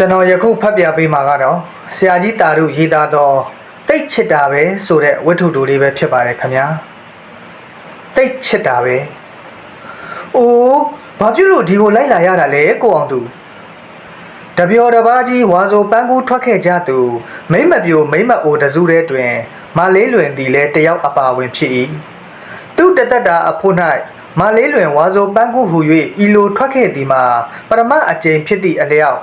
ကျွန်တော်ယခုဖတ်ပြပေးမှာကတော့ဆရာကြီးတာတို့ရေးသားသောတိတ်ချစ်တာပဲဆိုတဲ့ဝတ္ထုတူလေးပဲဖြစ်ပါတယ်ခင်ဗျာတိတ်ချစ်တာပဲအိုးဘာဖြစ်လို့ဒီကိုလိုက်လာရတာလဲကိုအောင်သူတပြော်တပါးကြီးဝါဆိုပန်းကူးထွက်ခဲ့ကြသူမိမ့်မပြိုမိမ့်မအိုတစုတဲ့တွင်မလေးလွင်သည်လည်းတယောက်အပါဝင်ဖြစ်၏သူတသက်တာအဖို့၌မလေးလွင်ဝါဆိုပန်းကူးဟူ၍ဤလိုထွက်ခဲ့သည်မှာပရမအကျင့်ဖြစ်သည့်အလျောက်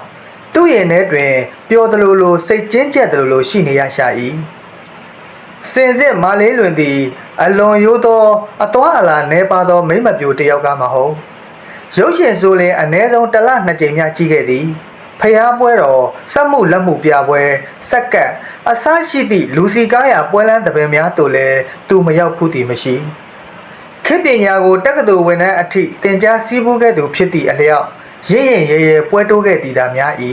သူ့ရဲ့ထဲတွင်ပျော်သလိုလိုစိတ်ကျဉ်ကျက်သလိုလိုရှိနေရရှာ၏စင်စစ်မလေးလွင်သည် အလွန်ရိုးသောအသွားအလာနေပါသောမိမ့်မပြိုတယောက်ကမဟုတ်ရုပ်ရှင်ဆိုလင်အ ਨੇ ဆုံးတစ်လနှစ်ကြိမ်များကြီးခဲ့သည်ဖျားပွဲတော်စက်မှုလက်မှုပြပွဲစက်ကတ်အစရှိသည့်လူစီကားရာပွဲလန်းတပင်များတို့လည်းသူမရောက်ဘူးတည်မရှိခေတ်ပညာကိုတက္ကသိုလ်ဝင်တဲ့အထိသင်ကြားစည်းပူးခဲ့သူဖြစ်သည့်အလျောက် ရင့်ရင်ရဲရဲပွဲတိုးခဲ့သည်သာများ၏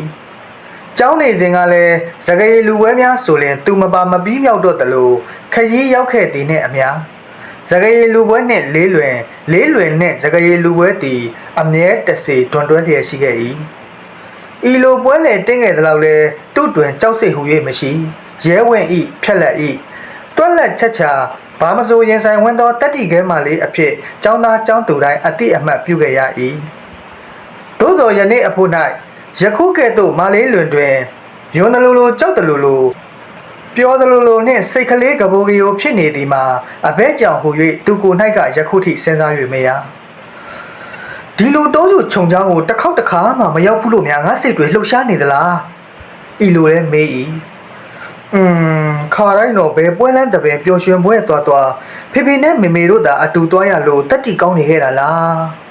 ကျောင်းနေစဉ်ကလည်းသကရေလူပွဲများဆိုရင်သူမပါမပြီးမြောက်တော့တလို့ခရီးရောက်ခဲ့သည်နှင့်အများဇဂရေလူပွဲနှင့်လေးလွင်လေးလွင်နှင့်ဇဂရေလူပွဲသည် အမြဲတစေတွန်တွဲလျက်ရှိခဲ့၏ဤလိုပွဲလေတင်းငယ်သလောက်လဲသူ့တွင်ကြောက်စိတ်ဟူ၍မရှိရဲဝင်ဤဖြက်လက်ဤတွက်လက်ချက်ချာဘာမစိုးရင်ဆိုင်ဝင်သောတတ္တိခဲမှလေးအဖြစ်ចောင်းသားចောင်းသူတိုင်းအတိအမှတ်ပြုခဲ့ရ၏ သို့သောယနေ့အဖို့၌ယခုကဲ့သို့မလေးလွင်တွင်ယွန်းတလူလိုကြောက်တလူလိုပြောသလိုလိုနှင့်စိတ်ကလေးကပိုကီယိုဖြစ်နေသည်မှာအဘဲကြောင်ဟူ၍သူကို၌ကယခုထိစဉ်းစား၍မရဒီလိုတောစုခြုံချောင်းကိုတစ်ခေါက်တစ်ခါမှမရောက်ဘူးလို့များငါစိတ်တွေလှုပ်ရှားနေသလားဤလိုလဲမေး၏อืมခါတိုင်းတော့ဘယ်ပွဲလန်းတပင်ပျော်ရွှင်ပွဲသွားသွားဖေဖေနဲ့မေမေတို့သာအတူသွားရလို့တက်တီကောင်းနေခဲ့တာလား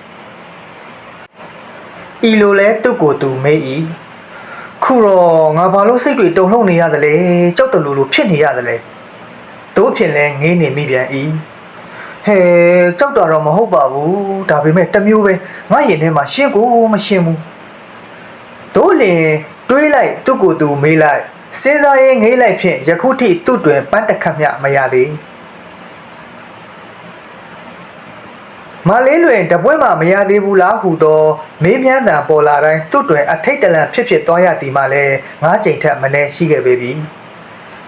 ဤလိုလဲသူ့ကိုယ်သူမေး၏ခုတော့ငါဘာလို့စိတ်တွေတုန်လှုပ်နေရသလဲကြောက်တလူလူဖြစ်နေရသလဲတို့ဖြင့်လဲငေးနေမိပြန်၏ဟဲကြောက်တာတော့မဟုတ်ပါဘူးဒါပေမဲ့တစ်မျိုးပဲငါရင်ထဲမှာရှင်းကိုမရှင်းဘူးတို့လင်တွေးလိုက်သူ့ကိုယ်သူမေးလိုက်စဉ်းစားရင်ငေးလိုက်ဖြင့်ယခုထိသူ့တွင်ပန်းတစ်ခတ်မျှမရသေး မလေးလွင်တပွဲမှမရသေးဘူးလားဟူသောမေးမြန်းတံပေါ်လာတိုင်းသူ့တွင်အထိတ်တလန့်ဖြစ်ဖြစ်သွားရသည်မှလည်းငါးချိန်ထက်မနည်းရှိခဲ့ပေပြီ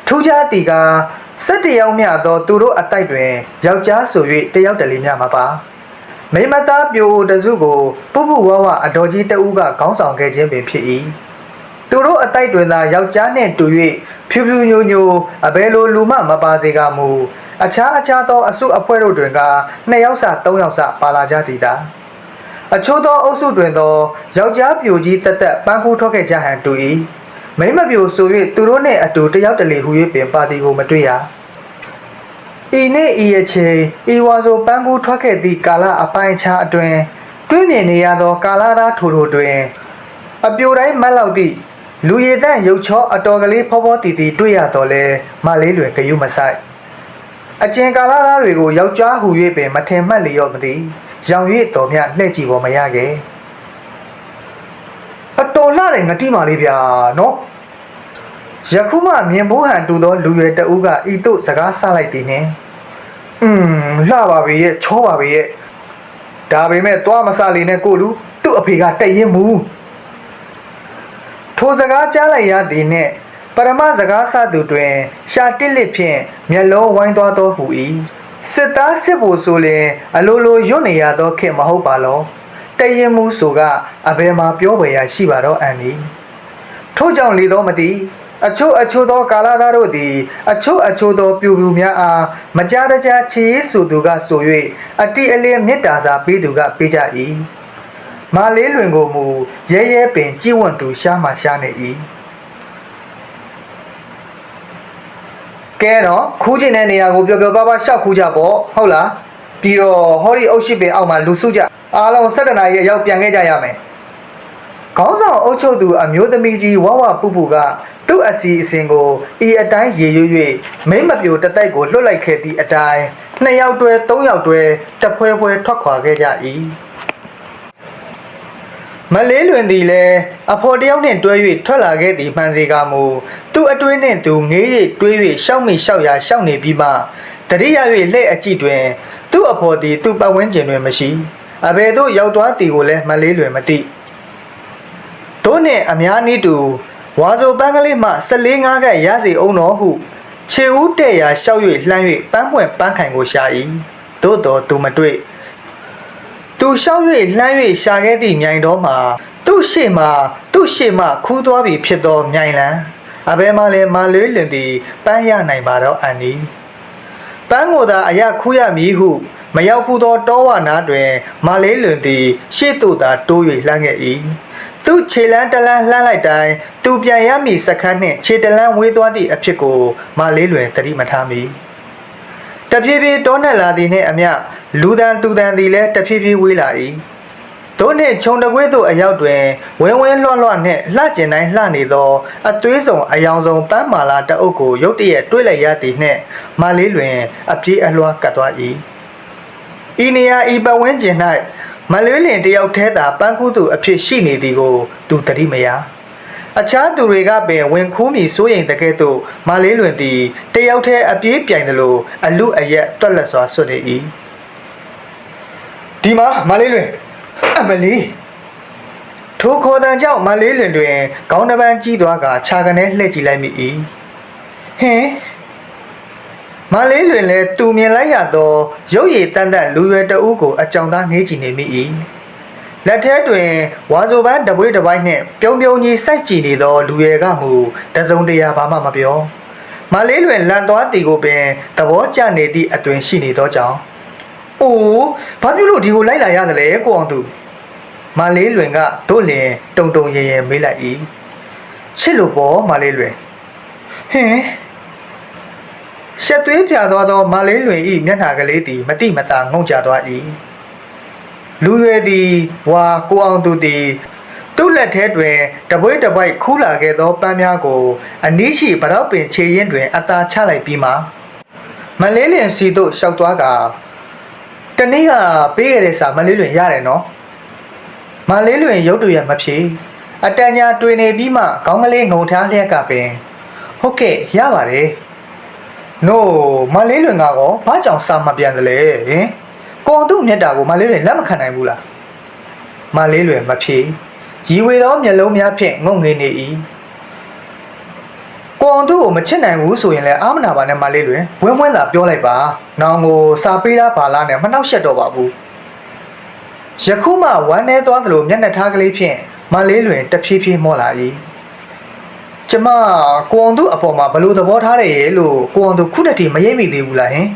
ထူးခြားသည်ကစက်တယောက်မျှသောသူတို့အတိုက်တွင်ယောက်ျားဆို၍တယောက်တလေမျှမပါမိမသားပြိုတစုကိုပုပုဝဝအတော်ကြီးတဦးကခေါင်းဆောင်ခဲ့ခြင်းပင်ဖြစ်၏သူတို့အတိုက်တွင်သာယောက်ျားနှင့်တူ၍ဖြူဖြူညိုညိုအဘယ်လိုလူမှမပါစေကမူ အခြားအခြားသောအစုအဖွဲ့တို့တွင်ကနှစ်ယောက်စသုံးယောက်စပါလာကြသည်တာအချို့သောအုပ်စုတွင်သောယောက်ျားပြိုကြီးတက်တက်ပန်းကူးထွက်ခဲ့ကြဟန်တူ၏မိမပြိုဆို၍သူတို့နှင့်အတူတယောက်တလေဟူ၍ပင်ပါတီကိုမတွေ့ရဤနေ့ဤအချိန်ဤဝါဆိုပန်းကူးထွက်ခဲ့သည့်ကာလအပိုင်းအခြားအတွင်တွင်းမြင်နေရသောကာလာသားထိုထိုတွင်အပြိုတိုင်းမတ်လောက်သည့်လူရည်တန့်ရုပ်ချောအတော်ကလေးဖောဖောတီတီတွေ့ရတော့လဲမလေးလွယ်ဂယုမဆိုင် အကျင်ကာလာသားတွေကိုယောက်ျားဟူ၍ပင်မထင်မှတ်လျော့မသည်ရောင်၍တော်မြလှည့်ကြည့်ပေါ်မရခဲ့အတော်လှတဲ့ငတိမာလေးဗျာနော်ယခုမှမြင်ဖို့ဟန်တူသောလူရွယ်တဦးကဤသို့စကားဆလိုက်သည်နှင့်อืมလှပါပြီရဲ့ချောပါပြီရဲ့ဒါပေမဲ့သွားမစလေနဲ့ကိုလူသူ့အဖေကတက်ရင်မူထိုစကားကြားလိုက်ရသည်နှင့် ပရမစကားစသူတွင် ရှာတစ်လစ်ဖြင့်မျက်လုံးဝိုင်းသွားသောဟူ၏စစ်သားစစ်ဖို့ဆိုလျင်အလိုလိုရွတ်နေရသောခေတ်မဟုတ်ပါလောတရင်မူဆိုကအဘယ်မှာပြောပွေရရှိပါတော့အန်ဒီထို့ကြောင့်လေတော့မသိအချို့အချို့သောကာလာသားတို့သည် အချို့အချို့သောပြူပြူများအားမကြားတကြားချေးဆိုသူကဆို၍အတိအလင်းမေတ္တာစာပေးသူကပေးကြ၏မလေးလွင်ကိုမူရဲရဲပင်ကြည်ဝွန့်သူရှားမှရှားနေ၏ ကဲတော့ခူးကျင်တဲ့နေရာကိုပျော်ပျော်ပါးပါးရှောက်ခူးကြပေါ့ဟုတ်လားပြီးတော့ဟောဒီအုတ်ရှိပင်အောက်မှာလူစုကြအားလုံး၁၇နာရီရောက်ပြန်ခဲ့ကြရမယ်ခေါင်းဆောင်အုပ်ချုပ်သူအမျိုးသမီးကြီးဝဝပူပူကသူ့အစီအစဉ်ကိုဤအတိုင်းရေရွ၍မိမ့်မပြိုတတိုက်ကိုလွတ်လိုက်ခဲ့သည့်အတိုင်းနှစ်ယောက်တွဲသုံးယောက်တွဲတဖွဲဖွဲထွက်ခွာခဲ့ကြ၏ မလေးလွင်သည်လည်းအဖော်တယောက်နှင့်တွဲ၍ထွက်လာခဲ့သည်မှန်စေကမူသူ့အတွင်းနှင့်သူငေး၍တွဲ၍ရှောက်မိရှောက်ရာရှောက်နေပြီးမှတတိယ၍လက်အကြည့်တွင် သူ့အဖော်သည်သူ့ပတ်ဝန်းကျင်တွင်မရှိအဘယ်သို့ရောက်သွားသည်ကိုလည်းမလေးလွင်မသိတို့နှင့်အများနည်းတူဝါဆိုပန်းကလေးမှ14ငါးကရစီအောင်တော်ဟုခြေဦးတဲ့ရာရှောက်၍လှမ်း၍ပန်းပွင့်ပန်းခိုင်ကိုရှာ၏သို့တော်သူမတွေ့ သူရှောက်၍လှမ်း၍ရှာခဲ့သည့်မြိုင်တော်မှာသူ့ရှေ့မှာသူ့ရှေ့မှခူးသွားပြီဖြစ်သောမြိုင်လံအဘဲမှလည်းမလေးလင်သည်ပန်းရနိုင်ပါတော့အန်ဒီပန်းကိုသာအရခူးရမည်ဟု မရောက်ဘူးသောတောဝနာတွင်မလေးလွင်သည် ရှေ့သို့သာတိုး၍လှမ်းခဲ့၏သူခြေလန်းတလန်းလှမ်းလိုက်တိုင်းသူပြန်ရမည်စခန်းနှင့်ခြေတလန်းဝေးသွားသည့်အဖြစ်ကိုမလေးလွင်သတိမထားမိ တဖြည်းဖြည်းတောနှက်လာသည်နှင့်အမျှလူတန်သူတန်သည်လည်းတဖြည်းဖြည်းဝေးလာ၏တို့နှင့်ခြုံတကွေးသို့အရောက်တွင်ဝင်းဝင်းလွှတ်လွှတ်နှင့်လှကျင်တိုင်းလှနေသောအသွေးဆောင်အယောင်ဆောင်ပန်းမာလာတအုပ်ကိုရုတ်တရက်တွေးလိုက်ရသည်နှင့်မလေးလွင်အပြေးအလွှားကတ်သွား၏ဤနေရာဤပတ်ဝန်းကျင်၌မလေးလင်တယောက်တည်းသာပန်းကူးသူအဖြစ်ရှိနေသည်ကိုသူသတိမရ အခြားသူတွေကပင်ဝင်ခိုးမိစိုးရိမ်တကဲ့သို့မလေးလွင်သည်တယောက်တည်းအပြေးပြိုင်သလိုအလူအယက်တွက်လက်စွာဆွတ်နေ၏ဒီမှာမလေးလွင်အမလီထိုခေါ်တန်ကြောင့်မလေးလွင်တွင်ခေါင်းတစ်ပန်းကြီးသွားကခြာကနေလှည့်ကြည့်လိုက်မိ၏ဟင်မလေးလွင်လည်းသူမြင်လိုက်ရသောရုပ်ရည်တန်တန်လူရွယ်တအူးကိုအကြောင်သားငေးကြည့်နေမိ၏ လက်ထဲတွင်ဝါဆိုပန်းတပွေးတစ်ပိုင်းနှင့်ပြုံးပြုံးကြီးစိုက်ကြည့်နေသောလူရွယ်ကမူတစုံတရာဘာမှမပြောမလေးလွင်လန်သွားတီကိုပင်သဘောကျနေသည့်အတွင်ရှိနေသောကြောင့်အိုးဘာဖြစ်လို့ဒီကိုလိုက်လာရတယ်လဲကိုအောင်သူမလေးလွင်ကတို့လင်တုံတုံရဲရဲမေးလိုက်၏ချစ်လို့ပေါ့မလေးလွင်ဟင်ရှက်သွေးပြသွားသောမလေးလွင်ဤမျက်နှာကလေးသည်မတိမတာငုံကြသွား၏ လူရွယ်သည်ဝါကိုအောင်သူသည်သူ့လက်ထဲတွင်တပွေးတပိုက်ခူးလာခဲ့သောပန်းများကို အနီးရှိဗရောက်ပင်ခြေရင်းတွင်အသာချလိုက်ပြီးမှမလေးလင်စီသို့ရှောက်သွားကတနေ့ကပေးရတဲ့စာမလေးလွင်ရတယ်နော်မလေးလွင်ရုပ်တူရမဖြေအတန်ညာတွေ့နေပြီးမှခေါင်းကလေးငုံထားလျက်ကပင်ဟုတ်ကဲ့ရပါတယ်နို့မလေးလွင်ကတော့ဘာကြောင့်စာမပြန်သလဲဟင် ကွန်သူ့မြတ်တာကိုမလေးလွင်လက်မခံနိုင်ဘူးလားမလေးလွင်မဖြေရီဝေသောမျက်လုံးများဖြင့်ငုံငေးနေ၏ကွန်သူ့ကိုမချစ်နိုင်ဘူးဆိုရင်လည်းအာမနာပါနဲ့မလေးလွင်ဝင်းဝင်းသာပြောလိုက်ပါနောင်ကိုစာပေးတာပါလားနဲ့မနှောက်ရှက်တော့ပါဘူးယခုမှဝမ်းနေသွားသလိုမျက်နှာထားကလေးဖြင့်မလေးလွင်တဖြည်းဖြည်းမော့လာ၏ကျမကိုအောင်သူအပေါ်မှာဘလို့သဘောထားတယ်ရဲ့လို့ကိုအောင်သူခုတည်းတည်းမရိပ်မိသေးဘူးလားဟင်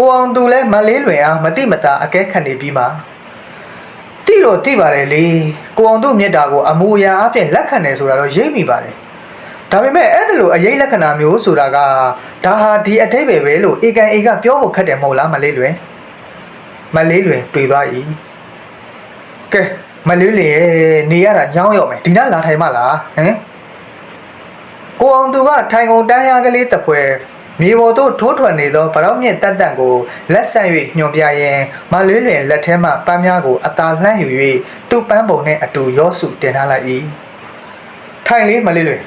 ကိုအောင်သူလည်းမလေးလွင်အားမတိမတာအကဲခတ်နေပြီးမှတိတော့တိပါတယ်လေကိုအောင်သူမြတ်တာကိုအမူအရာအပြင်လက်ခံတယ်ဆိုတာတော့ရိပ်မိပါတယ်ဒါပေမဲ့အဲ့ဒါလိုအရေးလက္ခဏာမျိုးဆိုတာကဒါဟာဒီအတိတ်ပဲပဲလို့အေကန်အေကပြောဖို့ခက်တယ်မဟုတ်လားမလေးလွင်မလေးလွင်တွေ့သွား၏ကဲမလေးလွင်ရဲ့နေရတာညောင်းရောက်မယ်ဒီနားလာထိုင်မလားဟမ်ကိုအောင်သူကထိုင်ကုန်တန်းရကလေးတစ်ဖွဲ မြေပေါ်သို့ထိုးထွက်နေသောဗရောက်မြင့်တက်တန့်ကိုလက်ဆန့်၍ညွန်ပြရန်မလေးလွင်လက်ထဲမှပန်းများကိုအသာလှမ်းယူ၍သူ့ပန်းပုံနှင့်အတူရောစုတင်ထားလိုက်၏ထိုင်လေးမလေးလွင်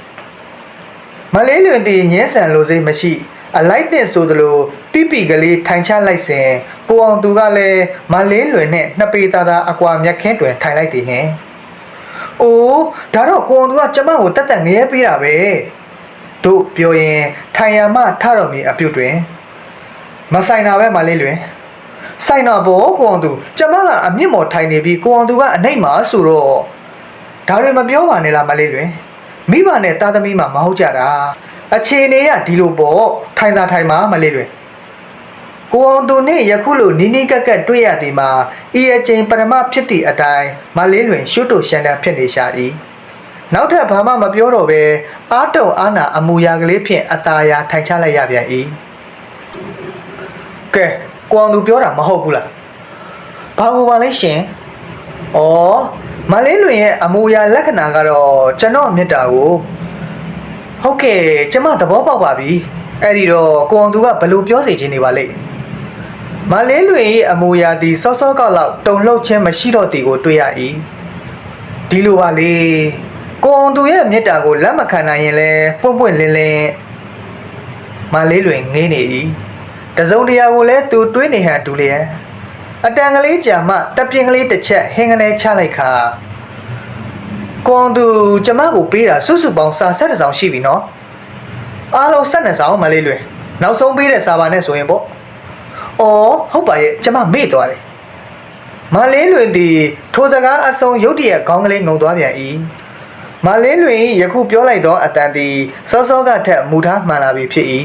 မလေးလွင်သည်ညင်းဆန်လိုစိတ်မရှိအလိုက်တဲ့ဆိုသလိုပြပြကလေးထိုင်ချလိုက်စဉ်ကိုအောင်သူကလည်းမလေးလွင်နဲ့နှစ်ပေသားသားအကွာမြက်ခင်းတွင်ထိုင်လိုက်သည်နှင့်။အိုးဒါတော့ကိုအောင်သူကကျမကိုတက်တက်ငရဲပေးတာပဲ။ တို့ပြောရင်ထိုင်ရမှထတော်မီအပြုတ်တွင်မဆိုင်တာပဲမလေးလွင်။ဆိုင်တာပေါ့ကိုအောင်သူကျမကအမြင့်မော်ထိုင်နေပြီးကိုအောင်သူကအနိုင်မှာဆိုတော့ဒါတွေမပြောပါနဲ့လားမလေးလွင်။မိဘနဲ့တာသမီမှမဟုတ်ကြတာ။အခြေအနေကဒီလိုပေါ့ထိုင်တာထိုင်မှာမလေးလွင်။ကိုအောင်သူနှင့်ယခုလိုနီးနီးကက်ကက်တွေ့ရသည်မှာဤအကျိန်ပရမဖြစ်သည့်အတိုင်းမလေးလွင်ရှုတုရှန်တန်ဖြစ်နေရှာ၏ နောက်ထပ်ဘာမှမပြောတော့ဘဲအာတုံအာနာအမူအရာကလေးဖြင့်အตาယာထိုင်ချလိုက်ရပြန်၏ကဲကိုအောင်သူပြောတာမဟုတ်ဘူးလားဘာကိုပါလဲရှင်ဩမလေးလွင်ရဲ့အမူအရာလက္ခဏာကတော့ကျွန်တော်မေတ္တာကိုဟုတ်ကဲ့ကျမသဘောပေါက်ပါပြီအဲ့ဒီတော့ကိုအောင်သူကဘယ်လိုပြောစီခြင်းနေပါလိမ့်မလေးလွင်၏အမူအရာသည်စောစောကောက်လောက်တုံလှုပ်ခြင်းမရှိတော့သည်ကိုတွေ့ရ၏ဒီလိုပါလေ ကိုအောင်သူရဲ့မေတ္တာကိုလက်မခံနိုင်ရင်လဲပွင့်ပွင့်လင်းလင်းမလေးလွင်ငေးနေ၏တစုံတရာကိုလဲသူတွေးနေဟန်တူလျက်အတန်ကလေးကြာမှတပ်ပြင်းကလေးတစ်ချက်ဟင်းကနေချလိုက်ခါကိုအောင်သူကျမကိုပေးတာစုစုပေါင်းစာဆက်တစ်ဆောင်ရှိပြီနော်အားလုံးဆက်နှစ်ဆောင်မလေးလွင်နောက်ဆုံးပေးတဲ့စာပါနဲ့ဆိုရင်ပေါ့အော်ဟုတ်ပါရဲ့ကျမမေ့သွားတယ်မလေးလွင်ဒီထိုစကားအစုံရုတ်တရက်ခေါင်းကလေးငုံသွားပြန်၏ မလေးလွင်၏ယခုပြောလိုက်သောအတန်သည်စောစောကထက်မူထားမှန်လာပြီဖြစ်၏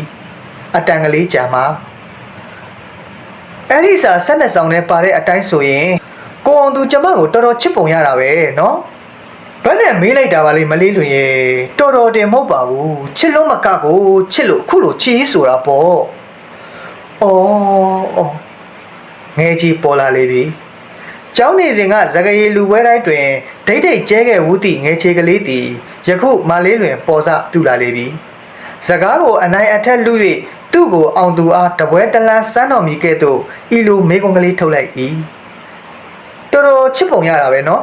အတန်ကလေးကြာမှာအဲ့ဒီစာဆက်နှစ်ဆောင်နဲ့ပါတဲ့အတိုင်းဆိုရင်ကိုအောင်သူကျမကိုတော်တော်ချစ်ပုံရတာပဲနော်ဘယ်နဲ့မေးလိုက်တာပါလေမလေးလွင်ရဲ့တော်တော်တင်မဟုတ်ပါဘူးချစ်လို့မကကိုချစ်လို့အခုလိုချီးဆိုတာပေါ့ဩဩငယ်ကြီးပေါ်လာလေပြီကျောင်းနေစဉ်ကဇဂရေလူပွဲတိုင်းတွင် ဒိတ်ဒိတ်ကျဲခဲ့ဝူးသည့်ငယ်ချေကလေးသည်ယခုမလေးလွင်ပေါ်စပြူလာလေပြီစကားကိုအနိုင်အထက်လူ၍သူ့ကိုအောင်သူအားတပွဲတလန်းစမ်းတော်မူကဲ့သို့ဤလိုမေကွန်ကလေးထုတ်လိုက်၏တော်တော်ချစ်ပုံရတာပဲနော်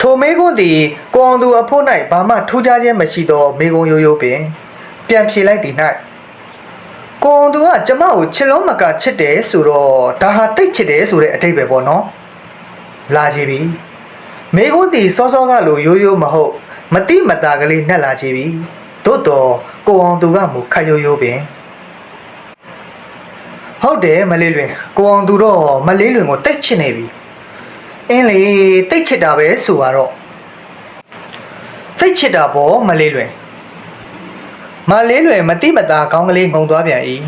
ထိုမေကွန်းသည်ကိုအောင်သူအဖို့၌ဘာမှထူးခြားခြင်းမရှိသောမေကွန်းရိုးရိုးပင် ပြန်ဖြေလိုက်သည်၌ကိုအောင်သူကကျမကိုချစ်လုံးမကချစ်တယ်ဆိုတော့ဒါဟာတိတ်ချစ်တယ်ဆိုတဲ့အတိတ်ပဲပေါ့နော်လာကြည့်ပြီ မေကွန်းသည်စောစောကလိုရိုးရိုးမဟုတ်မတိမတာကလေးနှက်လာကြည့်ပြီသို့တော့ကိုအောင်သူကမူခတ်ရိုးရိုးပင်ဟုတ်တယ်မလေးလွင်ကိုအောင်သူတော့မလေးလွင်ကိုတိတ်ချစ်နေပြီအင်းလေတိတ်ချစ်တာပဲဆိုတော့ဖိတ်ချစ်တာပေါ့မလေးလွယ်မလေးလွယ်မတိမတာကောင်းကလေးငုံသွားပြန်၏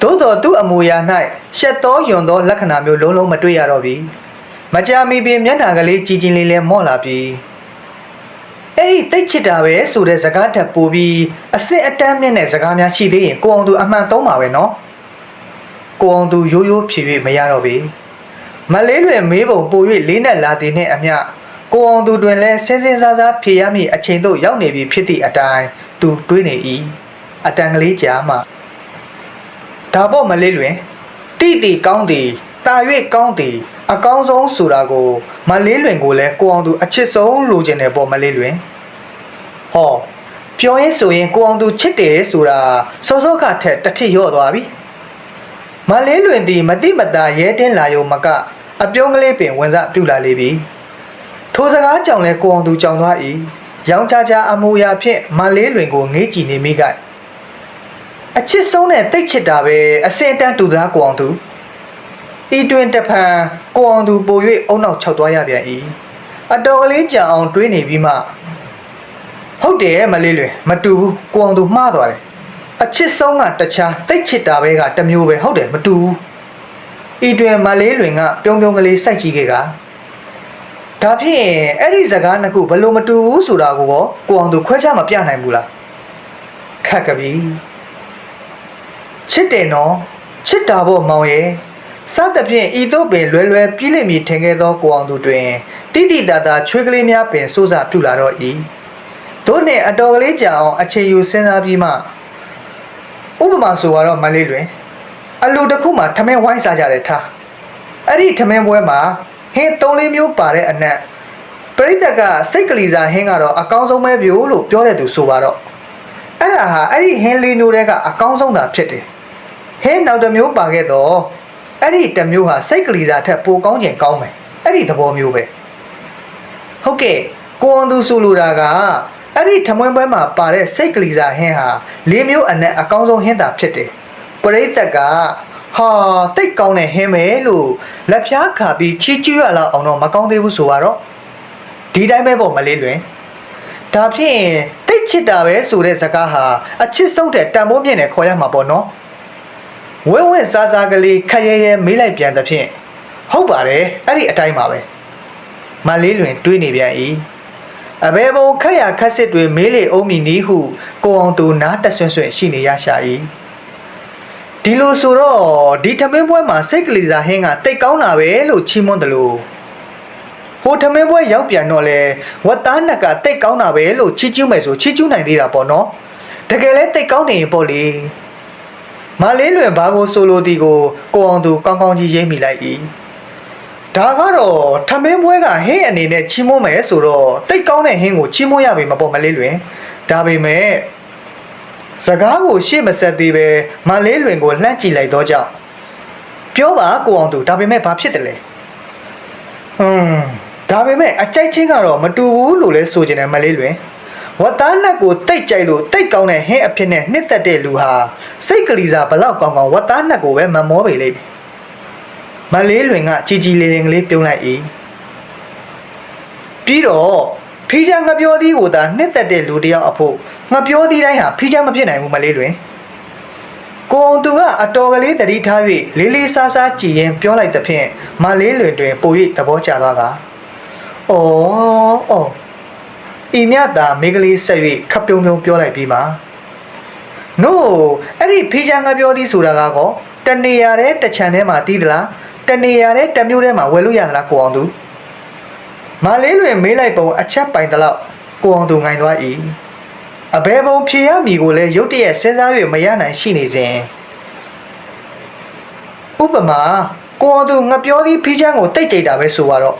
သို့တော်သူ့အမူအရာ၌ရှက်သောယွန်သောလက္ခဏာမျိုးလုံးလုံးမတွေ့ရတော့ပြီ မကြာမီပင်မျက်နှာကလေးကြီးကြီးလေးလေးမော့လာပြီအဲ့ဒီတိတ်ချစ်တာပဲဆိုတဲ့စကားထပ်ပို့ပြီးအစစ်အတမ်းမြင့်တဲ့စကားများရှိသေးရင်ကိုအောင်သူအမှန်သုံးပါပဲနော်ကိုအောင်သူရိုးရိုးဖြေ၍မရတော့ပြီမလေးလွယ်မေးပုံပို၍လေးနဲ့လာသည်နှင့်အမျှကိုအောင်သူတွင်လည်းစင်းစင်းစားစားဖြေရမည့်အချိန်သို့ရောက်နေပြီဖြစ်သည့်အတိုင်းသူတွေးနေ၏အတန်ကလေးကြားမှဒါပေါ့မလေးလွင်တိတိကောင်းသည် တာ၍ကောင်းသည်အကောင်းဆုံးဆိုတာကိုမလေးလွင်ကိုလည်းကိုအောင်သူအချစ်ဆုံးလိုချင်တယ်ပေါ့မလေးလွင်ဟောပြောရင်ဆိုရင်ကိုအောင်သူချစ်တယ်ဆိုတာစောစောကထက်တစ်ထစ်ရော့သွားပြီမလေးလွင်သည်မတိမတာရဲတင်းလာယုံမကအပြုံးကလေးပင်ဝင်စားပြူလာလေပြီထိုစကားကြောင့်လဲကိုအောင်သူကြောင်သွား၏ရောင်ချာချာအမူအရာဖြင့်မလေးလွင်ကိုငေးကြည့်နေမိကအချစ်ဆုံးနဲ့တိတ်ချစ်တာပဲအစင်တန်းတူသားကိုအောင်သူ ဤတွင်တဖန်ကိုအောင်သူပို၍အုံနောက်ခြောက်သွားရပြန်၏အတော်ကလေးကြာအောင်တွေးနေပြီးမှဟုတ်တယ်မလေးလွင်မတူဘူးကိုအောင်သူမှားသွားတယ်အချစ်ဆုံးကတခြားတိတ်ချစ်တာပဲကတစ်မျိုးပဲဟုတ်တယ်မတူဘူးဤတွင်မလေးလွင်ကပြုံးပြုံးကလေးစိုက်ကြည့်ခဲ့ကဒါဖြင့်အဲ့ဒီစကားနှစ်ခုဘလို့မတူဘူးဆိုတာကိုရောကိုအောင်သူခွဲခြားမပြနိုင်ဘူးလားခက်ကပြီချစ်တယ်နော်ချစ်တာပေါ့မောင်ရဲ့ စသဖြင့်ဤသို့ပင်လွယ်လွယ်ပြည့်လိမ့်မည်ထင်ခဲ့သောကိုအောင်သူတွင်တိတိတတာချွေးကလေးများပင်စိုးစားပြုလာတော့၏တို့နှင့်အတော်ကလေးကြာအောင်အချိန်ယူစဉ်းစားပြီးမှဥပမာဆိုတော့မလေးလွင် အလူတစ်ခုမှထမင်းဝိုင်းစားကြတယ်ထားအဲ့ဒီထမင်းပွဲမှာဟင်းသုံးလေးမျိုးပါတဲ့အနက်ပရိသတ်ကစိတ်ကလေးစားဟင်းကတော့အကောင်းဆုံးပဲပြို့လို့ပြောတဲ့သူဆိုပါတော့အဲ့ဒါဟာအဲ့ဒီဟင်းလေးမျိုးတွေကအကောင်းဆုံးသာဖြစ်တယ်ဟင်းနောက်တစ်မျိုးပါခဲ့တော့ အဲ့ဒီတစ်မျိုးဟာစိတ်ကလေးစားထက်ပိုကောင်းကျင်ကောင်းမယ်အဲ့ဒီသဘောမျိုးပဲဟုတ်ကဲ့ကိုအောင်သူဆိုလိုတာကအဲ့ဒီထမင်းပွဲမှာပါတဲ့စိတ်ကလေးစားဟင်းဟာလေးမျိုးအနက်အကောင်းဆုံးဟင်းသာဖြစ်တယ်ပရိသတ်ကဟာတိတ်ကောင်းတဲ့ဟင်းပဲလို့လက်ဖြားခါပြီးချီးကျူးရလောက်အောင်တော့မကောင်းသေးဘူးဆိုတော့ဒီတိုင်းပဲပေါ့မလေးလွင်ဒါဖြင့်တိတ်ချစ်တာပဲဆိုတဲ့စကားဟာအချစ်ဆုံးတဲ့တန်ဖိုးမြင့်နဲ့ခေါ်ရမှာပေါ့နော် ဝဲဝဲစားစားကလေးခက်ရဲရဲမေးလိုက်ပြန်သဖြင့်ဟုတ်ပါတယ်အဲ့ဒီအတိုင်းပါပဲမလေးလွင်တွေးနေပြန်၏အဘယ်ဘုံခက်ရခက်စစ်တွေမေးလေအောင်မီနီးဟုကိုအောင်သူနားတဆွန့်ဆွန့်ရှိနေရရှာ၏ဒီလိုဆိုတော့ဒီထမင်းပွဲမှာစိတ်ကလေးစားဟင်းကတိတ်ကောင်းတာပဲလို့ချီးမွမ်းတယ်လို့ဟိုထမင်းပွဲရောက်ပြန်တော့လေဝတ်သားနက်ကတိတ်ကောင်းတာပဲလို့ချီးကျူးမယ်ဆိုချီးကျူးနိုင်သေးတာပေါ့နော်တကယ်လဲတိတ်ကောင်းနေရင်ပေါ့လေ မလေးလွင်ဘာကိုဆိုလိုဒီကိုကိုအောင်သူကောင်းကောင်းကြီးရိမ့်မိလိုက်၏ဒါကတော့ထမင်းပွဲကဟင်းအနေနဲ့ချီးမွမ်းမယ်ဆိုတော့တိတ်ကောင်းတဲ့ဟင်းကိုချီးမွမ်းရပြီမပေါ့မလေးလွင်ဒါပေမဲ့စကားကိုရှေ့မဆက်သေးပဲမလေးလွင်ကိုလှမ်းကြည့်လိုက်တော့ကြောင့်ပြောပါကိုအောင်သူဒါပေမဲ့ဘာဖြစ်တယ်လဲဟွန်းဒါပေမဲ့အကြိုက်ချင်းကတော့မတူဘူးလို့လဲဆိုချင်တယ်မလေးလွင် ဝတ်သားနက်ကိုတိတ်ကြိုက်လို့တိတ်ကောင်းတဲ့ဟင်းအဖြစ်နဲ့နှစ်သက်တဲ့လူဟာစိတ်ကလေးစားဘလောက်ကောင်းကောင်းဝတ်သားနက်ကိုပဲမမောပေလိမ့်မယ်မလေးလွင်ကကြည်ကြည်လေးလေးကလေးပြုံးလိုက်၏ပြီးတော့ဖီးချငပြောသီးကိုသာနှစ်သက်တဲ့လူတစ်ယောက်အဖို့ငပြောသီးတိုင်းဟာဖီးချမဖြစ်နိုင်ဘူးမလေးလွင်ကိုအောင်သူကအတော်ကလေးတတိထား၍လေးလေးစားစားကြည်ရင်ပြောလိုက်သဖြင့်မလေးလွင်တွင်ပို၍သဘောကျသွားက။အော်အော် ဤမြတ်သာမိန်းကလေးဆက်၍ခပ်ပြုံးပြုံးပြောလိုက်ပြီးမှ။ No အဲ့ဒီဖေးချာငါပြောသည်ဆိုတာကကောတနေရတဲ့တချံထဲမှာတီးသလားတနေရတဲ့တမျိုးထဲမှာဝယ်လို့ရသလားကိုအောင်သူမလေးလွင်မေးလိုက်ပုံအချက်ပိုင်တလောက်ကိုအောင်သူငိုင်သွား၏။အဘယ်ပုံဖြေရမည်ကိုလည်းရုတ်တရက်စဉ်းစား၍မရနိုင်ရှိနေစဉ်ဥပမာကိုအောင်သူငပြောသီးဖီးချမ်းကိုတိတ်ကြိတ်တာပဲဆိုတော့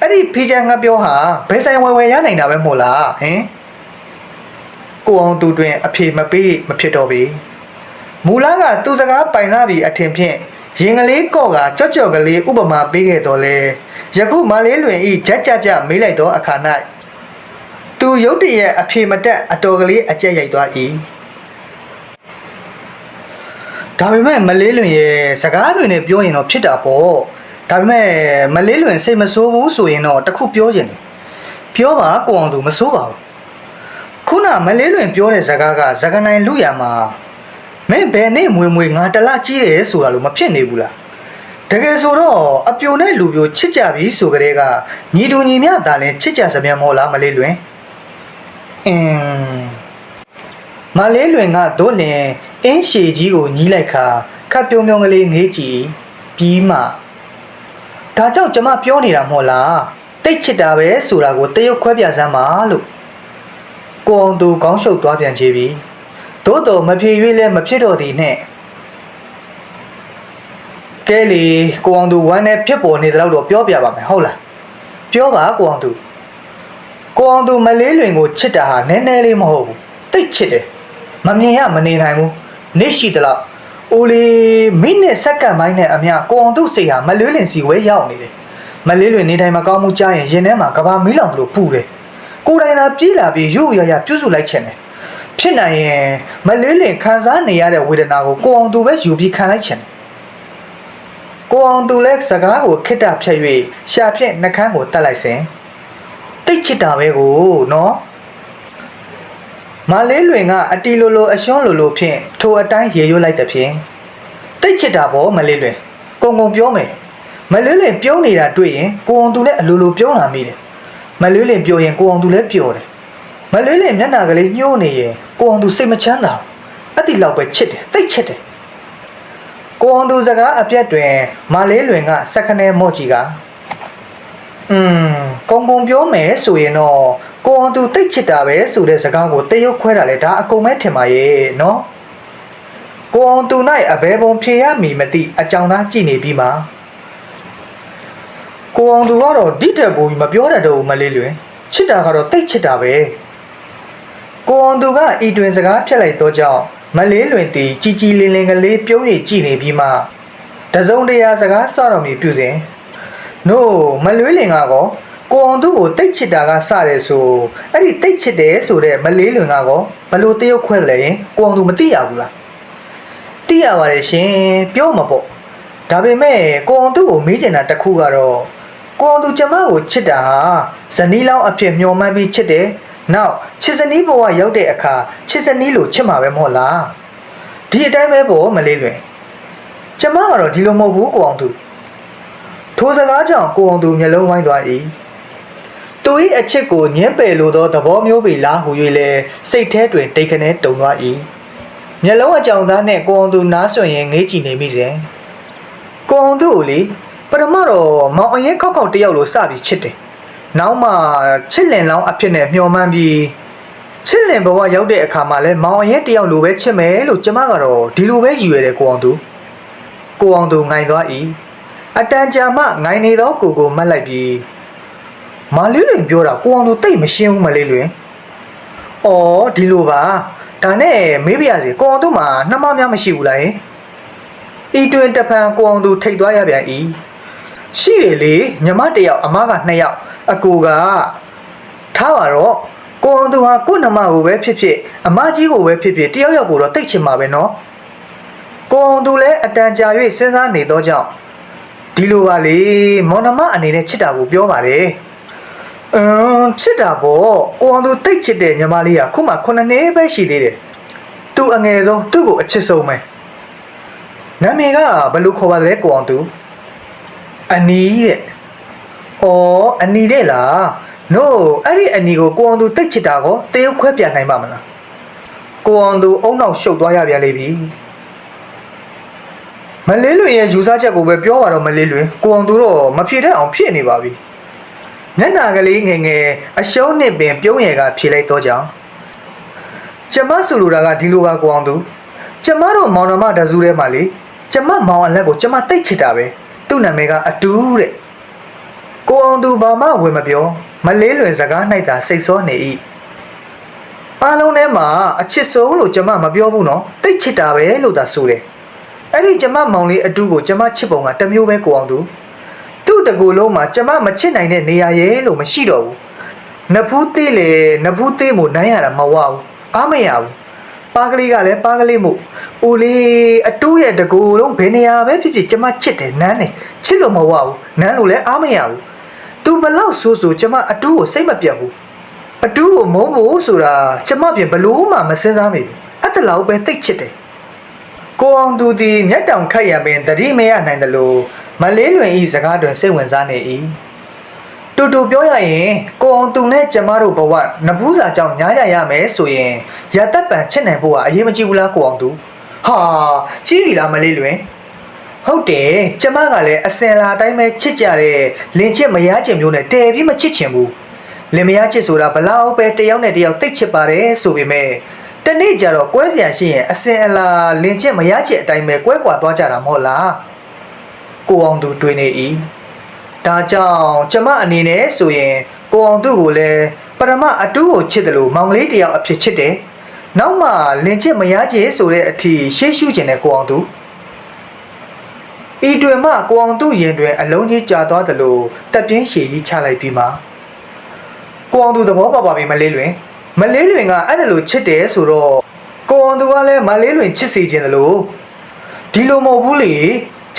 အဲ့ဒီဖီးချမ်းငပြောဟာဘယ်ဆိုင်ဝယ်ဝယ်ရနိုင်တာပဲမို့လားဟင်ကိုအောင်သူတွင် အဖြေမပေးမဖြစ်တော့ပေမူလကသူစကားပိုင်လာပြီးအထင်ဖြင့်ရင်ကလေးကော့ကကြော့ကြော့ကလေးဥပမာပေးခဲ့တော့လေယခုမလေးလွင်ဤဂျက်ကြကြမေးလိုက်တော့အခါ၌သူရုတ်တရက်အဖြေမတက်အတော်ကလေးအကျက်ရိုက်သွား၏ဒါပေမဲ့မလေးလွင်ရဲ့စကားတွေနဲ့ပြောရင်တော့ဖြစ်တာပေါ့ ဒါပေမဲ့မလေးလွင်စိတ်မဆိုးဘူးဆိုရင်တော့တခုပြောချင်တယ်ပြောပါကိုအောင်သူမဆိုးပါဘူးခုနမလေးလွင်ပြောတဲ့စကားကစကနိုင်လူရမှာမင်းဘယ်နေ့မွေမွေငါတလားကြီးတယ်ဆိုတာလို့မဖြစ်နေဘူးလားတကယ်ဆိုတော့အပြိုနဲ့လူပြိုချစ်ကြပြီဆိုကြတဲ့ကညီတူညီမျှသာလဲချစ်ကြစပြန်မောလားမလေးလွင်အင်းမလေးလွင်ကတို့လင်အင်းရှည်ကြီးကိုညီးလိုက်ခါခပ်ပြုံးပြုံးကလေးငေးကြည့်ပြီးမှ ဒါကြောင့်ကျမပြောနေတာမဟုတ်လားတိတ်ချစ်တာပဲဆိုတာကိုတရုတ်ခွဲပြစမ်းပါလို့ကိုအောင်သူကောင်းရှုပ်သွားပြန်ချေပြီသို့တော်မဖြေ၍လည်းမဖြစ်တော့သည်နဲ့ကဲလေကိုအောင်သူဝမ်းနဲ့ဖြစ်ပေါ်နေတယ်တော့ပြောပြပါမယ်ဟုတ်လားပြောပါကိုအောင်သူကိုအောင်သူမလေးလွင်ကိုချစ်တာဟာနည်းနည်းလေးမဟုတ်ဘူးတိတ်ချစ်တယ်မမြင်ရမနေနိုင်ဘူးနေရှိတလောက် အိုလေမိနစ်စက္ကန့်ပိုင်းနဲ့အမျှကိုအောင်သူစိတ်ဟာမလေးလွင်စီဝဲရောက်နေတယ်မလေးလွင်နေတိုင်းမကောင်းမှုကြားရင်ရင်ထဲမှာကဘာမီးလောင်လို့ပူတယ်ကိုယ်တိုင်သာပြေးလာပြီးရုပ်ရရပြုတ်စုလိုက်ချင်တယ်ဖြစ်နိုင်ရင်မလေးလင်ခံစားနေရတဲ့ဝေဒနာကိုကိုအောင်သူပဲယူပြီးခံလိုက်ချင်တယ်။ကိုအောင်သူလည်းစကားကိုခਿੱတဖြတ်၍ရှာဖြင့်နှကန်းကိုတတ်လိုက်စဉ်တိတ်ချစ်တာပဲကိုနော် မလေးလွင်ကအတီလိုလိုအရှွန်းလိုလိုဖြင့်ထိုအတိုင်းရေရွတ်လိုက်တဲ့ဖြင့်တိတ်ချစ်တာပေါ့မလေးလွင်ကုံကုံပြောမယ်မလေးလွင်ပြုံးနေတာတွေ့ရင်ကိုအောင်သူလည်းအလိုလိုပြုံးလာမိတယ်မလေးလွင်ပြောရင်ကိုအောင်သူလည်းပြောတယ်မလေးလေးမျက်နှာကလေးညှိုးနေရင်ကိုအောင်သူစိတ်မချမ်းသာဘူးအဲ့ဒီလောက်ပဲချစ်တယ်တိတ်ချစ်တယ်ကိုအောင်သူစကားအပြက်တွင်မလေးလွင်ကစက္ကနဲမော့ကြီးကอืมကုံပုံပြောမယ်ဆိုရင်တော့ ကိုအောင်သူတိတ်ချစ်တာပဲဆိုတဲ့စကားကိုတရုတ်ခွဲတာလေဒါအကုန်ပဲထင်ပါရဲ့နော်ကိုအောင်သူ၌အဘဲပုံဖြေရမည်မသိအကြောင်းသားကြည့်နေပြီးမှကိုအောင်သူကတော့ဒီတက်ဘူးမပြောတတ်တော့ဘူးမလေးလွင်ချစ်တာကတော့တိတ်ချစ်တာပဲကိုအောင်သူကဤတွင်စကားဖြတ်လိုက်သောကြောင့်မလေးလွင်သည်ជីជីလင်းလင်းကလေးပြုံးရည်ကြည့်နေပြီးမှတစုံတရာစကားစတော်မူပြုစဉ်နို့မလွေးလင်ကကော ကိုအောင်သူကိုတိတ်ချစ်တာကစတယ်ဆိုအဲ့ဒီတိတ်ချစ်တယ်ဆိုတဲ့မလေးလွင်ကကောဘလို့တရုတ်ခွဲတယ်လဲရင်ကိုအောင်သူမသိရဘူးလားသိရပါတယ်ရှင်ပြောမှာပေါ့ဒါပေမဲ့ကိုအောင်သူကိုမေးချင်တာတစ်ခုကတော့ကိုအောင်သူကျမကိုချစ်တာဟာဇနီးလောင်းအဖြစ်မျှော်မှန်းပြီးချစ်တယ်နောက်ချစ်စနီးဘဝရောက်တဲ့အခါချစ်စနီးလို့ချစ်မှာပဲမဟုတ်လားဒီအတိုင်းပဲပေါ့မလေးလွင်ကျမကတော့ဒီလိုမဟုတ်ဘူးကိုအောင်သူထိုစကားကြောင့်ကိုအောင်သူမျက်လုံးဝိုင်းသွား၏ သူ၏အချစ်ကိုညှင်းပယ်လိုသောသဘောမျိုးပေလားဟူ၍လဲစိတ်ထဲတွင်တိတ်ခနဲတုံသွား၏မျက်လုံးအကြောင်သားနှင့်ကိုအောင်သူနားဆွရင်ငေးကြည့်နေမိစဉ်ကိုအောင်သူကိုလေပထမတော့မောင်အရင်ခောက်ခောက်တယောက်လိုစပြီးချစ်တယ်နောက်မှချစ်လင်လောင်းအဖြစ်နဲ့မျှော်မှန်းပြီးချစ်လင်ဘဝရောက်တဲ့အခါမှာလဲမောင်အရင်တယောက်လိုပဲချစ်မယ်လို့ကျမကတော့ဒီလိုပဲယူရတယ်ကိုအောင်သူကိုအောင်သူငိုင်သွား၏အတန်ကြာမှငိုင်နေသောကိုကိုမတ်လိုက်ပြီး မာလေးလွင်ပြောတာကိုအောင်သူတိတ်မရှင်းဘူးမလေးလွင်။အော်ဒီလိုပါဒါနဲ့မေးပြရစီကိုအောင်သူမှာနှမများမရှိဘူးလားယင်။ဤတွင်တဖန်ကိုအောင်သူထိတ်သွားရပြန်၏ရှိတယ်လေညီမတစ်ယောက်အမကနှစ်ယောက်အကူကထားပါတော့ကိုအောင်သူဟာကို့နှမကိုပဲဖြစ်ဖြစ်အမကြီးကိုပဲဖြစ်ဖြစ်တယောက်ယောက်ကိုတော့တိတ်ချင်မှာပဲနော်ကိုအောင်သူလည်းအတန်ကြာ၍စဉ်းစားနေတော့ကြောင့်ဒီလိုပါလေမောင်နှမအနေနဲ့ချစ်တာကိုပြောပါတယ် အင်းချစ်တာပေါ့ကိုအောင်သူတိတ်ချစ်တဲ့ညီမလေးကခုမှ9နှစ်ပဲရှိသေးတယ်သူအငယ်ဆုံးသူ့ကိုအချစ်ဆုံးပဲနာမည်ကဘယ်လိုခေါ်ပါလဲကိုအောင်သူအနီးတဲ့။အော်အနီးတဲ့လား။ no အဲ့ဒီအနီကိုကိုအောင်သူတိတ်ချစ်တာကိုတရုတ်ခွဲပြနိုင်ပါမလား။ကိုအောင်သူအုံနောက်ရှုပ်သွားရပြန်လေပြီ။မလေးလွင်ရဲ့ယူဆချက်ကိုပဲပြောပါတော့မလေးလွင်ကိုအောင်သူတော့မဖြေတတ်အောင်ဖြစ်နေပါပြီ။ မျက်နာကလေးငယ်ငယ်အရှုံးနှစ်ပင်ပြုံးရည်ကဖြေလိုက်တော့ကြောင်းကျမဆိုလိုတာကဒီလိုပါကိုအောင်သူကျမတို့မောင်နှမတစုထဲမှာလေကျမမောင်အလက်ကိုကျမတိတ်ချစ်တာပဲသူ့နာမည်ကအတူတဲ့ကိုအောင်သူဘာမှဝင်မပြောမလေးလွင်စကား၌သာစိတ်ဆောနေ၏အားလုံးထဲမှာအချစ်ဆုံးလို့ကျမမပြောဘူးနော်တိတ်ချစ်တာပဲလို့သာဆိုတယ်အဲ့ဒီကျမမောင်လေးအတူကိုကျမချစ်ပုံကတစ်မျိုးပဲကိုအောင်သူသူ့ တကူလုံးမှာကျမမချစ်နိုင်တဲ့နေရာရဲ့လို့မရှိတော့ဘူးနဖူးသေးလေနဖူးသေးမို့နိုင်ရတာမဝဘူးအားမရဘူးပါကလေးကလည်းပါကလေးမို့အိုလေးအတူရဲ့တကူလုံးဘယ်နေရာပဲဖြစ်ဖြစ်ကျမချစ်တယ်နန်းတယ်ချစ်လို့မဝဘူးနန်းလို့လည်းအားမရဘူး तू ဘလောက်ဆိုးဆိုးကျမအတူကိုစိတ်မပြတ်ဘူးအတူကိုမုန်းဖို့ဆိုတာကျမပြင်ဘလို့မှမစင်စားမိဘူးအဲ့တလောက်ပဲတိတ်ချစ်တယ်ကိုအောင်သူဒီမျက်တောင်ခတ်ရပင်တတိမရနိုင်တယ်လို့ မလေးလွင်ဤစကားတွင်စိတ်ဝင်စားနေ၏တူတူပြောရရင်ကိုအောင်သူနဲ့ကျမတို့ဘဝနဘူးစာကြောင့်ညားရရမယ်ဆိုရင်ရသက်ပံချစ်နိုင်ဖို့ကအရေးမကြီးဘူးလားကိုအောင်သူဟာကြီးပြီလားမလေးလွင်ဟုတ်တယ်ကျမကလည်းအစင်လာတိုင်းပဲချစ်ကြတဲ့လင်ချစ်မရချင်မျိုးနဲ့တည်ပြီးမချစ်ချင်ဘူးလင်မရချစ်ဆိုတာဘလောက်ပဲတယောက်နဲ့တယောက်တိတ်ချစ်ပါတယ်ဆိုပေမဲ့တနေ့ကျတော့ကွဲစရာရှိရင်အစင်အလာလင်ချစ်မရချစ်အတိုင်းပဲကွဲကွာသွားကြတာမဟုတ်လား ကိုအောင်သူတွေးနေ၏ဒါကြောင့်ကျမအနေနဲ့ဆိုရင်ကိုအောင်သူကိုလည်းပရမအတူကိုချစ်တယ်လို့မောင်ကလေးတယောက်အဖြစ်ချစ်တယ်နောက်မှလင်ချစ်မရချစ်ဆိုတဲ့အထိရှေ့ရှုကျင်တဲ့ကိုအောင်သူဤတွင်မှကိုအောင်သူ့ရင်တွင်အလုံးကြီးကြာသွားသလိုတက်ပြင်းရှည်ကြီးချလိုက်ပြီးမှကိုအောင်သူသဘောပေါက်ပါပြီမလေးလွင်မလေးလွင်ကအဲ့ဒါလိုချစ်တယ်ဆိုတော့ကိုအောင်သူကလည်းမလေးလွင်ချစ်စီခြင်းသလိုဒီလိုမဟုတ်ဘူးလေ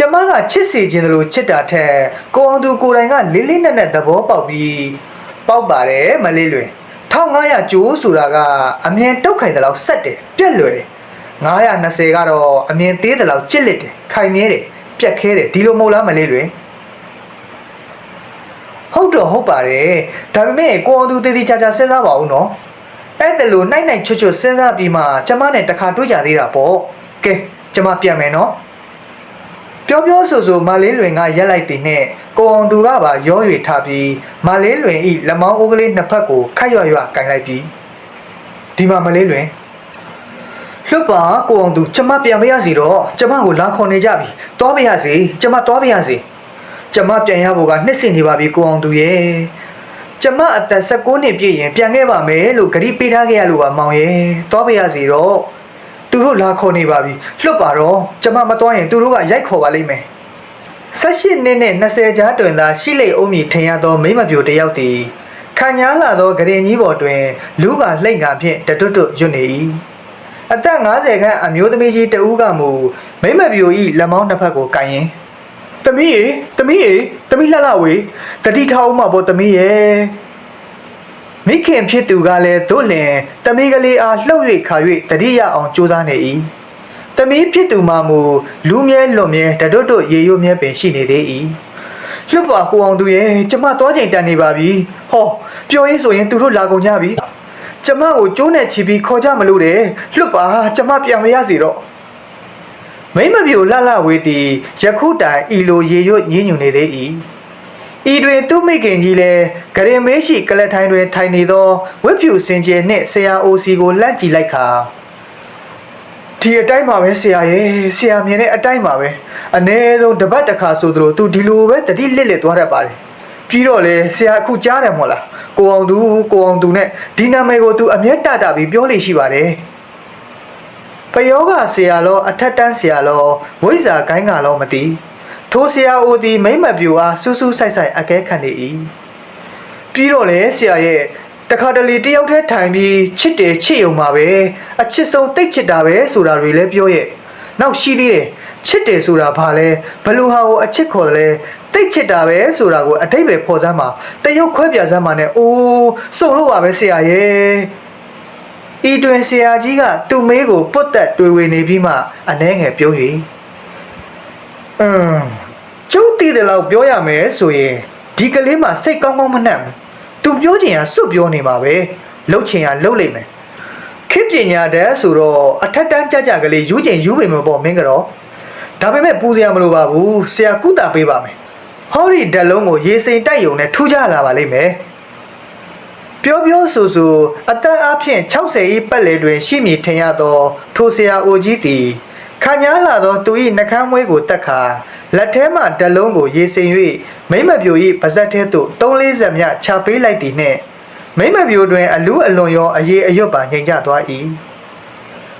ကျမကချစ်စီခြင်းသလိုချစ်တာထက်ကိုအောင်သူကိုယ်တိုင်ကလေးလေးနက်နက်သဘောပေါက်ပြီးပေါက်ပါတယ်မလေးလွင်1500ကျိုးဆိုတာကအမြင်တုတ်ခိုင်တဲ့လောက်ဆက်တယ်ပြက်လွယ်တယ်920ကတော့အမြင်သေးတဲ့လောက်ကြစ်လက်တယ်ခိုင်မြဲတယ်ပြက်ခဲတယ်ဒီလိုမဟုတ်လားမလေးလွင်ဟုတ်တော့ဟုတ်ပါတယ်ဒါပေမဲ့ကိုအောင်သူတည်တည်ချာချာစဉ်းစားပါဦးနော်အဲ့ဒါလို့နိုင်နိုင်ချွတ်ချွတ်စဉ်းစားပြီးမှကျမနဲ့တခါတွေ့ကြသေးတာပေါ့ကဲကျမပြန်မယ်နော် ပြောပြောဆိုဆိုမလေးလွင်ကရက်လိုက်တဲ့နဲ့ကိုအောင်သူကပါရောရွေထားပြီးမလေးလွင်ဤလက်မောင်းအိုးကလေးနှစ်ဖက်ကိုခတ်ရွရွကင်လိုက်ပြီးဒီမှာမလေးလွင်လွတ်ပါကိုအောင်သူကျမပြန်မရစီတော့ကျမကိုလာခေါ်နေကြပြီသွားမရစီကျမသွားမရစီကျမပြန်ရဖို့ကနှစ်စင်နေပါပြီကိုအောင်သူရဲ့ကျမအသက်16နှစ်ပြည့်ရင်ပြန်ခဲ့ပါမယ်လို့ဂရိပေးထားခဲ့ရလို့ပါမောင်ရဲ့သွားမရစီတော့ သူတို့လာခေါ်နေပါပြီလွတ်ပါတော့ကျမမသွားရင်သူတို့ကရိုက်ခေါ်ပါလိမ့်မယ်18နှစ်နဲ့20ကြားတွင်သာရှိလိမ့်အုံးမီထင်ရသောမိမပြိုတစ်ယောက်သည်ခံညားလာသောဂရင်ကြီးပေါ်တွင်လူပါလှိမ့်ကာဖြင့်တတွတ်တွတ်ရွတ်နေ၏အသက်50ခန့်အမျိုးသမီးကြီးတဦးကမူမိမပြို၏လက်မောင်းနှစ်ဖက်ကိုကိုင်ရင်တမီးရေတမီးရေတမီးလှလှဝေတတိထားအောင်မပေါ်တမီးရေ မိခင်ဖြစ်သူကလည်းတို့လင်တမီးကလေးအားလှုပ်၍ခါ၍တတိရအောင်ကြိုးစားနေ၏တမီးဖြစ်သူမှမူလူမြဲလွန်မြဲတတွတ်တွတ်ရေရိုးမြဲပင်ရှိနေသေး၏လွတ်ပါကိုအောင်သူရဲ့ကျမသွားချိန်တန်နေပါပြီဟောပြောရင်းဆိုရင်သူတို့လာကုန်ကြပြီကျမကိုကျိုးနဲ့ချီပြီးခေါ်ကြမလို့တယ်လွတ်ပါကျမပြန်မရစီတော့မိမပြိုလှလှဝေးသည်ယခုတိုင်ဤလိုရေရွတ်ညင်းညူနေသေး၏ ဤတွင်သူမိခင်ကြီးလည်းဂရင်မေးရှိကလတ်ထိုင်းတွင်ထိုင်နေသောဝက်ဖြူစင်ကျဲနှင့်ဆရာအိုစီကိုလန့်ကြည့်လိုက်ခါဒီအတိုင်းပါပဲဆရာရဲ့ဆရာမြင်တဲ့အတိုင်းပါပဲအ ਨੇ ဆုံးတပတ်တစ်ခါဆိုသလိုသူဒီလိုပဲတတိလစ်လစ်သွားတတ်ပါတယ်ပြီးတော့လေဆရာအခုကြားတယ်မို့လားကိုအောင်သူကိုအောင်သူနဲ့ဒီနာမည်ကိုသူအမျက်တတာပြီးပြောလို့ရှိပါတယ်ပယောဂဆရာလောအထက်တန်းဆရာလောဝိဇ္ဇာကိုင်းကလောမသိ ထိုဆရာအိုသည်မိမ့်မပြူအားစူးစူးဆိုင်ဆိုင်အကဲခံနေ၏ပြီးတော့လေဆရာရဲ့တခါတလေတယောက်တည်းထိုင်ပြီးချစ်တယ်ချစ်ယုံမှာပဲအချစ်ဆုံးတိတ်ချစ်တာပဲဆိုတာတွေလည်းပြောရဲ့နောက်ရှိသေးတယ်ချစ်တယ်ဆိုတာဘာလဲဘယ်လို့ဟာကိုအချစ်ခေါ်တယ်လဲတိတ်ချစ်တာပဲဆိုတာကိုအတိတ်ပဲဖော်စမ်းမှာတရုတ်ခွဲပြစမ်းမှာနဲ့အိုးစုံလို့ပါပဲဆရာရဲ့ဤတွင်ဆရာကြီးကသူ့မေးကိုပုတ်တက်တွေ့ဝေနေပြီးမှအနှဲငယ်ပြုံး၍ အင်းကျုပ်တည်တယ်လို့ပြောရမယ်ဆိုရင်ဒီကလေးမှစိတ်ကောင်းကောင်းမနှံ့ဘူးသူပြောချင်ရစွတ်ပြောနေမှာပဲလှုပ်ချင်ရလှုပ်လိမ့်မယ်ခေပညာတည်းဆိုတော့အထက်တန်းကြကြကလေးယူချင်ယူပေမှာပေါ့မင်းကတော့ဒါပေမဲ့ပူစရာမလိုပါဘူးဆရာကုတာပေးပါမယ်ဟောဒီဓာတ်လုံးကိုရေစိမ်တိုက်ယုံနဲ့ထူးခြားလာပါလိမ့်မယ်ပြောပြောဆိုဆိုအသက်အဖျင်60ဤပတ်လေတွင် ရှိမည်ထင်ရသော ထိုဆရာအိုကြီးသည် ခညာလာသောသူ၏နှကမ်းမွေးကိုတက်ခါလက်ထဲမှဓာတ်လုံးကိုရေစိမ်၍မိမ့်မပြို၏ပါဇက်ထဲသို့3-4ဆက်မြချပေးလိုက်သည်နှင့်မိမ့်မပြိုတွင် အလူးအလွန်ရောအရေးအရွတ်ပါငြိမ်ကျသွား၏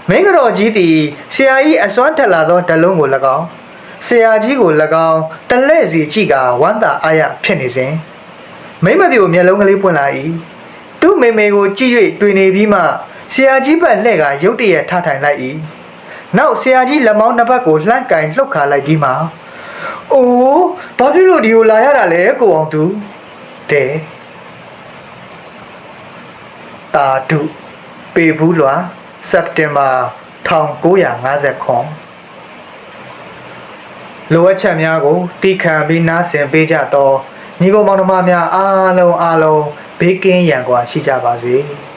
မင်းကတော်ကြီးသည်ဆရာ၏အစွမ်းထက်လာသောဓာတ်လုံးကို၎င်းဆရာကြီးကို၎င်းတလဲ့စီကြည့်ကဝမ်းသာအားရဖြစ်နေစဉ်မိမ့်မပြိုမျက်လုံးကလေးပွင့်လာ၏သူ့မေမေကိုကြည့်၍တွေ့နေပြီးမှဆရာကြီးဘက်လှဲ့ကရုတ်တရက်ထထိုင်လိုက်၏ နောက်ဆရာကြီးလက်မောင်းနှစ်ဘက်ကိုလှမ်းကင်လှုပ်ခါလိုက်ပြီးမှ။အိုးဘာဖြစ်လို့ဒီကိုလာရတာလဲကိုအောင်သူတဲ့။တာဒုပေဘူးလွာစက်တင်ဘာ1950ခွန်လိုအပ်ချက်များကိုတီးခံပြီးနားဆင်ပေးကြတော့ညီကောင်မောင်နှမများအားလုံးအားလုံးဘေးကင်းရန်ကွာရှိကြပါစေ။